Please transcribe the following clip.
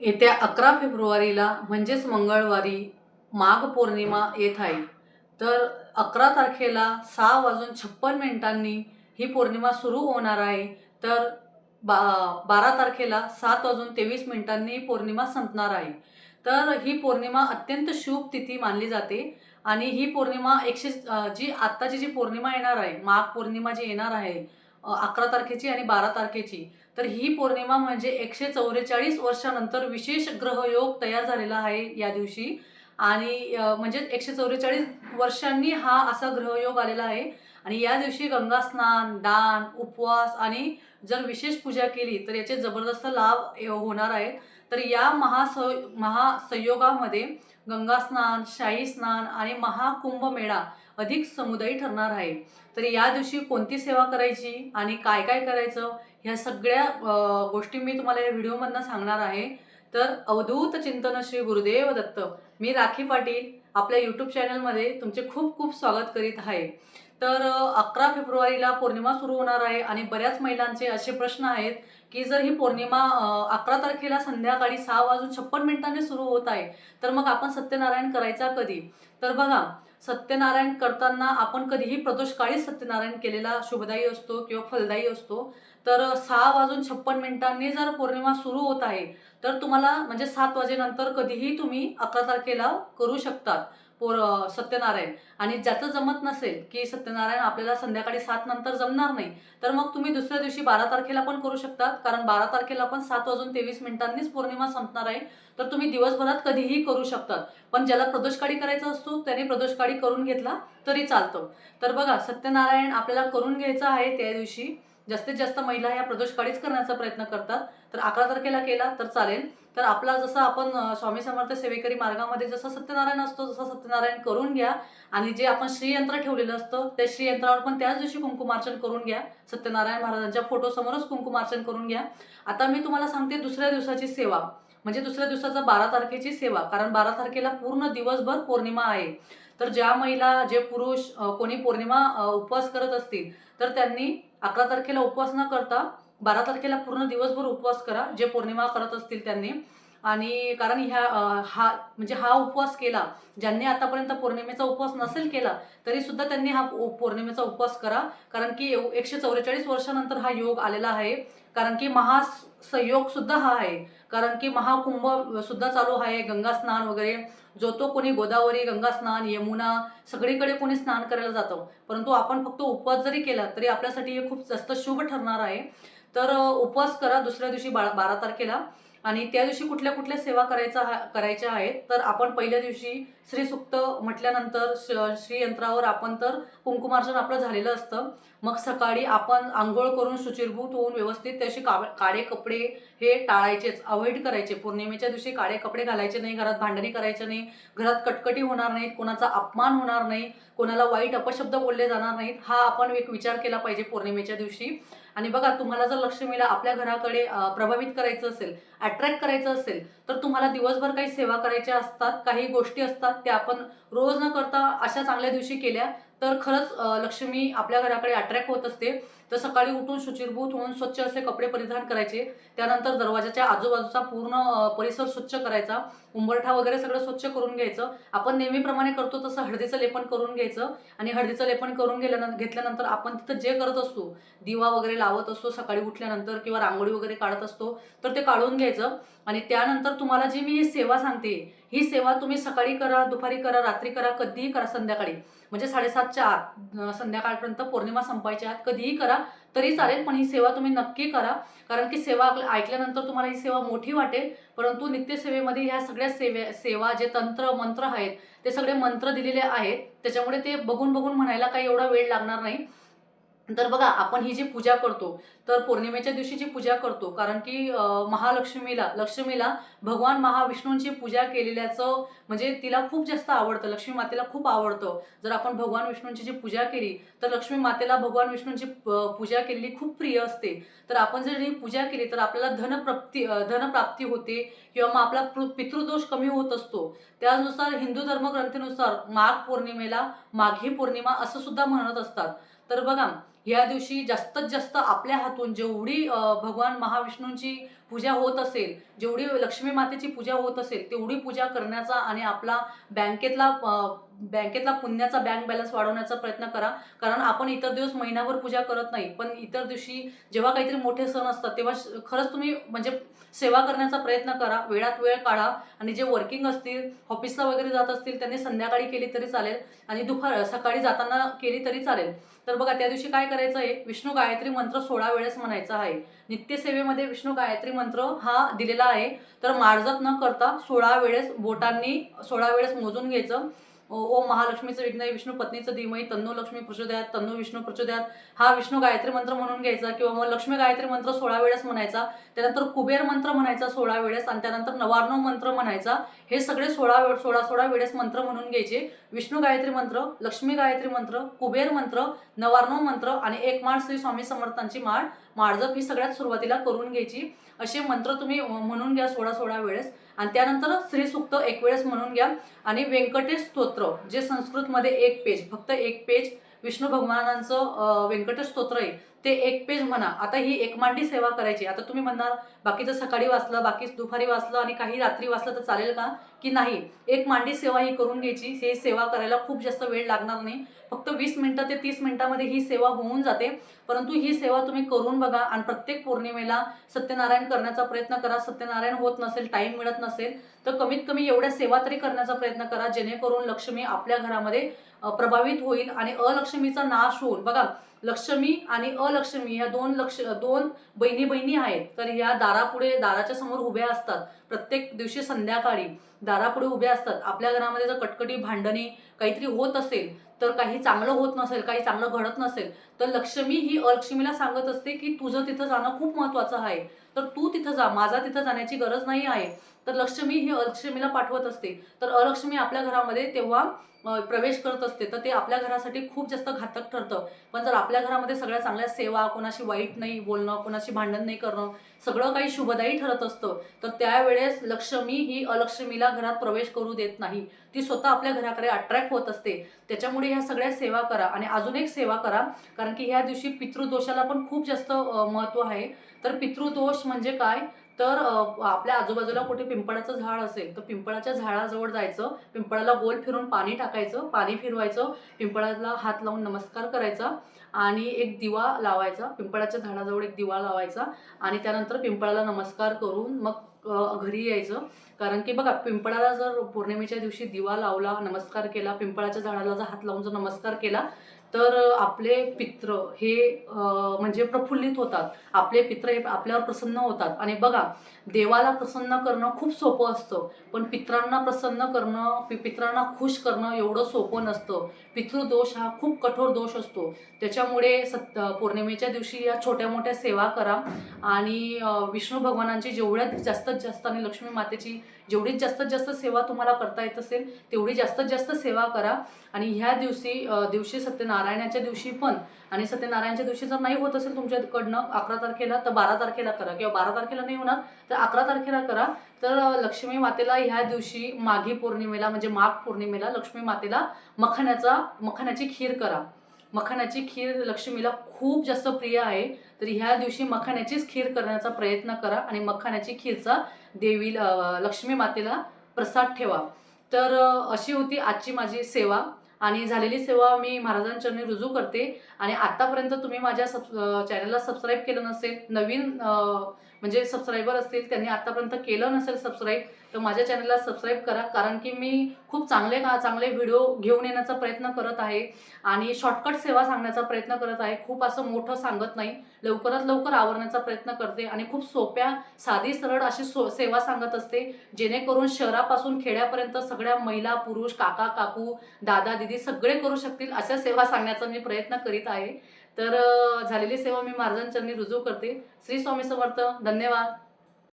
येत्या अकरा फेब्रुवारीला म्हणजेच मंगळवारी माघ पौर्णिमा येत आहे. तर अकरा तारखेला सहा वाजून छप्पन मिनिटांनी ही पौर्णिमा सुरू होणार आहे. तर बा बारा तारखेला सात वाजून तेवीस मिनिटांनी ही पौर्णिमा संपणार आहे. तर ही पौर्णिमा अत्यंत शुभ तिथी मानली जाते आणि ही पौर्णिमा एकशे जी आत्ताची जी पौर्णिमा येणार आहे माघ पौर्णिमा जी येणार आहे अकरा तारखेची आणि बारा तारखेची तर ही पौर्णिमा म्हणजे एकशे चौवेचाळीस वर्षानंतर विशेष ग्रहयोग तयार झालेला आहे या दिवशी. आणि म्हणजे एकशे चौवेचाळीस वर्षांनी हा असा ग्रहयोग आलेला आहे. आणि या दिवशी गंगा स्नान दान उपवास आणि जर विशेष पूजा केली तर याचे जबरदस्त लाभ होणार आहेत. तर या महास महासंयोगामध्ये गंगा स्नान शाही स्नान आणि महाकुंभ मेळा अधिक समुदायी ठरणार आहे. तर या दिवशी कोणती सेवा करायची आणि काय काय करायचं ह्या सगळ्या गोष्टी मी तुम्हाला या व्हिडिओमधनं सांगणार आहे. तर अवधूत चिंतन श्री गुरुदेव दत्त. मी राखी पाटील आपल्या यूट्यूब चॅनलमध्ये तुमचे खूप खूप स्वागत करीत आहे. तर अकरा फेब्रुवारीला पौर्णिमा सुरू होणार आहे आणि बऱ्याच महिलांचे असे प्रश्न आहेत की जर ही पौर्णिमा अकरा तारखेला संध्याकाळी सहा वाजून छप्पन मिनिटांनी सुरू होत आहे तर मग आपण सत्यनारायण करायचा कधी? तर बघा सत्यनारायण करताना आपण कधीही प्रदोषकाळी सत्यनारायण केलेला शुभदायी असतो किंवा फलदायी असतो. तर सहा वाजून छप्पन मिनिटांनी जर पौर्णिमा सुरू होत आहे तर तुम्हाला म्हणजे सात वाजेनंतर कधीही तुम्ही अकरा तारखेला करू शकतात. पोर सत्यनारायण. आणि ज्याचं जमत नसेल की सत्यनारायण आपल्याला संध्याकाळी सात नंतर जमणार नाही तर मग तुम्ही दुसऱ्या दिवशी बारा तारखेला पण करू शकतात. कारण बारा तारखेला पण सात वाजून तेवीस मिनिटांनीच पौर्णिमा संपणार आहे. तर तुम्ही दिवसभरात कधीही करू शकतात. पण ज्याला प्रदोषकाळी करायचा असतो त्याने प्रदोषकाळी करून घेतला तरी चालतं. तर बघा सत्यनारायण आपल्याला करून घ्यायचं आहे त्या दिवशी. जास्तीत जास्त महिला ह्या प्रदोषकाळीच करण्याचा प्रयत्न करतात. तर अकरा तारखेला केला तर चालेल. तर आपला जसं आपण स्वामी समर्थ सेवेकरी मार्गामध्ये जसं सत्यनारायण असतो जसा सत्यनारायण करून घ्या. आणि जे आपण श्रीयंत्र ठेवलेलं असतं त्या श्रीयंत्रावर पण त्याच दिवशी कुंकुमार्चन करून घ्या. सत्यनारायण महाराजांच्या फोटोसमोरच कुंकुमार्चन करून घ्या. आता मी तुम्हाला सांगते दुसऱ्या दिवसाची सेवा. म्हणजे दुसऱ्या दिवसाचा बारा तारखेची सेवा. कारण बारा तारखेला पूर्ण दिवसभर पौर्णिमा आहे. तर ज्या महिला जे पुरुष कोणी पौर्णिमा उपवास करत असतील तर त्यांनी अकरा तारखेला उपवास न करता बारा तारखेला पूर्ण दिवसभर उपवास करा जे पौर्णिमा करत असतील त्यांनी. आणि कारण ह्या हा म्हणजे हा उपवास केला ज्यांनी आतापर्यंत पौर्णिमेचा उपवास नसेल केला तरी सुद्धा त्यांनी हा पौर्णिमेचा उपवास करा. कारण की एकशे चौवेचाळीस वर्षानंतर हा योग आलेला आहे. कारण की महासंयोग सुद्धा हा आहे. कारण की महाकुंभ सुद्धा चालू आहे गंगा स्नान वगैरे. जो तो कोणी गोदावरी गंगा स्नान यमुना सगळीकडे कोणी स्नान करायला जातं. परंतु आपण फक्त उपवास जरी केला तरी आपल्यासाठी हे खूप जास्त शुभ ठरणार आहे. तर उपवास करा दुसऱ्या दिवशी बारा बारा तारखेला. आणि त्या दिवशी कुठल्या कुठल्या सेवा करायचा हा- करायच्या आहेत तर आपण पहिल्या दिवशी श्रीसुक्त म्हटल्यानंतर श- श्रीयंत्रावर आपण तर कुंकुमार्चन आपलं झालेलं असतं. मग सकाळी आपण आंघोळ करून शुचिरभूत होऊन व्यवस्थित त्याशी का काळे कपडे हे टाळायचेच अवॉइड करायचे. पौर्णिमेच्या दिवशी काळे कपडे घालायचे नाही घरात भांडणी करायचे नाही घरात कटकटी होणार नाहीत कोणाचा अपमान होणार नाही कोणाला वाईट अपशब्द बोलले जाणार नाहीत हा आपण एक विचार केला पाहिजे पौर्णिमेच्या दिवशी. आणि बघा तुम्हाला जर लक्ष्मीला आपल्या घराकडे प्रभावित करायचं असेल अट्रॅक्ट करायचं असेल तर तुम्हाला दिवसभर काही सेवा करायच्या असतात काही गोष्टी असतात त्या आपण रोज न करता अशा चांगल्या दिवशी केल्या तर खरंच लक्ष्मी आपल्या घराकडे अट्रॅक्ट होत असते. तर सकाळी उठून शुचिरभूत होऊन स्वच्छ असे कपडे परिधान करायचे. त्यानंतर दरवाजाच्या आजूबाजूचा पूर्ण परिसर स्वच्छ करायचा. उंबरठा वगैरे सगळं स्वच्छ करून घ्यायचं. आपण नेहमीप्रमाणे करतो तसं हळदीचं लेपन करून घ्यायचं. आणि हळदीचं लेपन करून गेल्यानंतर घेतल्यानंतर आपण तिथं जे करत असतो दिवा वगैरे लावत असतो सकाळी उठल्यानंतर किंवा रांगोळी वगैरे काढत असतो तर ते काढून घ्यायचं. आणि त्यानंतर तुम्हाला जी मी सेवा सांगते ही सेवा तुम्ही सकाळी करा दुपारी करा रात्री करा कधीही करा संध्याकाळी. म्हणजे साडेसातच्या आत संध्याकाळपर्यंत पौर्णिमा संपायच्या आत कधीही करा तरी चालेल पण ही सेवा तुम्ही नक्की करा. कारण की सेवा ऐक- ऐकल्यानंतर तुम्हाला ही सेवा मोठी वाटेल. परंतु नित्यसेवेमध्ये ह्या सगळ्या सेवे सेवा जे तंत्र मंत्र आहेत ते सगळे मंत्र दिलेले आहेत. त्याच्यामुळे ते बघून बघून म्हणायला काही एवढा वेळ लागणार नाही. तर बघा आपण ही जी पूजा करतो तर पौर्णिमेच्या दिवशी जी पूजा करतो कारण की महालक्ष्मीला लक्ष्मीला भगवान महाविष्णूंची पूजा केलेल्याचं म्हणजे तिला खूप जास्त आवडतं लक्ष्मी मातेला खूप आवडतं. जर आपण भगवान विष्णूंची जी पूजा केली तर लक्ष्मी मातेला भगवान विष्णूंची पूजा केलेली खूप प्रिय असते. तर आपण जर ही पूजा केली तर आपल्याला धनप्राप्ती धनप्राप्ती होते किंवा मग आपला पितृदोष कमी होत असतो. त्यानुसार हिंदू धर्मग्रंथेनुसार माघ पौर्णिमेला माघी पौर्णिमा असं सुद्धा म्हणत असतात. तर बघा या दिवशी जास्तीत जास्त आपल्या हातून जेवढी भगवान महाविष्णूंची पूजा होत असेल जेवढी लक्ष्मी मातेची पूजा होत असेल तेवढी पूजा करण्याचा आणि आपला बँकेतला बँकेतला पुण्याचा बँक बॅलन्स वाढवण्याचा प्रयत्न करा. कारण आपण इतर दिवस महिनाभर पूजा करत नाही. पण इतर दिवशी जेव्हा काहीतरी मोठे सण असतात तेव्हा खरंच तुम्ही म्हणजे सेवा करण्याचा प्रयत्न करा वेळात वेळ काढा आणि जे वर्किंग असतील ऑफिसला वगैरे जात असतील त्यांनी संध्याकाळी केली तरी चालेल आणि दुपार सकाळी जाताना केली तरी चालेल. तर बघा त्या दिवशी काय करायचं आहे? विष्णू गायत्री मंत्र सोळा वेळेस म्हणायचा आहे. नित्यसेवेमध्ये विष्णू गायत्री मंत्र हा दिलेला आहे. तर मार्जत न करता सोळा वेळेस बोटांनी सोळा वेळेस मोजून घ्यायचं. ओ महालक्ष्मीचं विघ्न आहे, विष्णू पत्नीचं धीमही तन्नो लक्ष्मी प्रचोदयात तन्नो विष्णू प्रचोदयात हा विष्णू गायत्री मंत्र म्हणून घ्यायचा किंवा मग लक्ष्मी गायत्री मंत्र सोळा वेळेस म्हणायचा त्यानंतर कुबेर मंत्र म्हणायचा सोळा वेळेस आणि त्यानंतर नवार्णव मंत्र म्हणायचा हे सगळे सोळा वेळ सोळा सोळा वेळेस मंत्र म्हणून घ्यायचे. विष्णू गायत्री मंत्र लक्ष्मी गायत्री मंत्र कुबेर मंत्र नवार्णव मंत्र आणि एक माळ श्री स्वामी समर्थांची माळ माळजप ही सगळ्यात सुरुवातीला करून घ्यायची. असे मंत्र तुम्ही म्हणून घ्या सोळा सोळा वेळेस. आणि त्यानंतर श्रीसुक्त एक वेळेस म्हणून घ्या. आणि व्यंकटेश स्तोत्र जे संस्कृतमध्ये एक पेज फक्त एक पेज विष्णू भगवानांचं व्यंकटेश स्तोत्र आहे. ते एक पेज म्हणा आता ही एकमांडी सेवा करायची. आता तुम्ही म्हणणार बाकीचं सकाळी वाचलं बाकी दुपारी वाचलं आणि काही रात्री वाचलं तर चालेल का? की नाही? एक मांडी सेवा ही करून घ्यायची. हे सेवा करायला खूप जास्त वेळ लागणार नाही. फक्त वीस मिनटं ते तीस मिनटामध्ये ही सेवा होऊन जाते. परंतु ही सेवा तुम्ही करून बघा आणि प्रत्येक पौर्णिमेला सत्यनारायण करण्याचा प्रयत्न करा. सत्यनारायण होत नसेल टाईम मिळत नसेल तर कमीत कमी एवढ्या सेवा तरी करण्याचा प्रयत्न करा. जेणेकरून लक्ष्मी आपल्या घरामध्ये प्रभावित होईल आणि अलक्ष्मीचा नाश होऊन बघा लक्ष्मी आणि अलक्ष्मी ह्या दोन लक्ष दोन बहिणी बहिणी आहेत. तर ह्या दारापुढे दाराच्या समोर उभ्या असतात. प्रत्येक दिवशी संध्याकाळी दारापुढे उभ्या असतात. आपल्या घरामध्ये जर कटकटी भांडणी काहीतरी होत असेल तर काही चांगलं होत नसेल काही चांगलं घडत नसेल तर लक्ष्मी ही अलक्ष्मीला सांगत असते की तुझं तिथं जाणं खूप महत्वाचं आहे. तर तू तिथं जा माझा तिथं जाण्याची गरज नाही आहे. तर लक्ष्मी ही अलक्ष्मीला पाठवत असते. तर अलक्ष्मी आपल्या घरामध्ये तेव्हा प्रवेश करत असते तर ते आपल्या घरासाठी खूप जास्त घातक ठरतं. पण जर आपल्या घरामध्ये सगळ्या चांगल्या सेवा कोणाशी वाईट नाही बोलणं कोणाशी भांडण नाही करणं सगळं काही शुभदायी ठरत असतं तर त्यावेळेस लक्ष्मी ही अलक्ष्मीला घरात प्रवेश करू देत नाही. ती स्वतः आपल्या घराकडे अट्रॅक्ट होत असते. त्याच्यामुळे ह्या सगळ्या सेवा करा आणि अजून एक सेवा करा कारण की ह्या दिवशी पितृदोषाला पण खूप जास्त महत्त्व आहे. तर पितृदोष म्हणजे काय? तर आपल्या आजूबाजूला कुठे पिंपळाचं झाड असेल तर पिंपळाच्या झाडाजवळ जायचं पिंपळाला गोल फिरून पाणी टाकायचं पाणी फिरवायचं पिंपळाला हात लावून नमस्कार करायचा आणि एक दिवा लावायचा. पिंपळाच्या झाडाजवळ एक दिवा लावायचा आणि त्यानंतर पिंपळाला नमस्कार करून मग घरी यायचं. कारण की बघा पिंपळाला जर पौर्णिमेच्या दिवशी दिवा लावला नमस्कार केला पिंपळाच्या झाडाला जर हात लावून जर नमस्कार केला तर आपले पित्र हे म्हणजे प्रफुल्लित होतात. आपले पित्र हे आपल्यावर प्रसन्न होतात. आणि बघा देवाला प्रसन्न करणं खूप सोपं असतं. पण पित्रांना प्रसन्न करणं पि- पित्रांना खुश करणं एवढं सोपं नसतं. पितृदोष हा खूप कठोर दोष असतो. त्याच्यामुळे सत पौर्णिमेच्या दिवशी या छोट्या मोठ्या सेवा करा. आणि विष्णू भगवानांची जेवढ्यात जास्तीत जास्त आणि लक्ष्मी मातेची जेवढी जास्तीत जास्त सेवा तुम्हाला करता येत असेल तेवढी जास्तीत जास्त सेवा करा. आणि ह्या दिवशी दिवशी सत्यनारायणाच्या दिवशी पण आणि सत्यनारायणच्या दिवशी जर नाही होत असेल तुमच्याकडनं अकरा तारखेला तर बारा तारखेला करा. किंवा बारा तारखेला नाही होणार तर अकरा तारखेला करा. तर लक्ष्मी मातेला ह्या दिवशी माघी पौर्णिमेला म्हणजे माघ पौर्णिमेला लक्ष्मी मातेला मखाण्याचा मखाण्याची खीर करा. मखाण्याची खीर लक्ष्मीला खूप जास्त प्रिय आहे. तर ह्या दिवशी मखाण्याचीच खीर करण्याचा प्रयत्न करा आणि मखाण्याची खीरचा देवी लक्ष्मी मातेला प्रसाद ठेवा. तर अशी होती आजची माझी सेवा आणि झालेली सेवा मी महाराजांचरणी रुजू करते. आणि आतापर्यंत तुम्ही माझ्या सब चॅनलला सबस्क्राईब केलं नसेल नवीन म्हणजे सबस्क्रायबर असतील त्यांनी आतापर्यंत केलं नसेल सबस्क्राईब तर माझ्या चॅनलला सबस्क्राईब करा. कारण की मी खूप चांगले का चांगले व्हिडिओ घेऊन येण्याचा प्रयत्न करत आहे आणि शॉर्टकट सेवा सांगण्याचा प्रयत्न करत आहे. खूप असं मोठं सांगत नाही. लवकरात लवकर आवरण्याचा प्रयत्न करते आणि खूप सोप्या साधी सरळ अशी सो सेवा सांगत असते जेणेकरून शहरापासून खेड्यापर्यंत सगळ्या महिला पुरुष काका काकू दादा दिदी सगळे करू शकतील अशा सेवा सांगण्याचा मी प्रयत्न करीत आहे. तर झालेली सेवा मी महाराजांचरणी रुजू करते. श्री स्वामी समर्थ. धन्यवाद.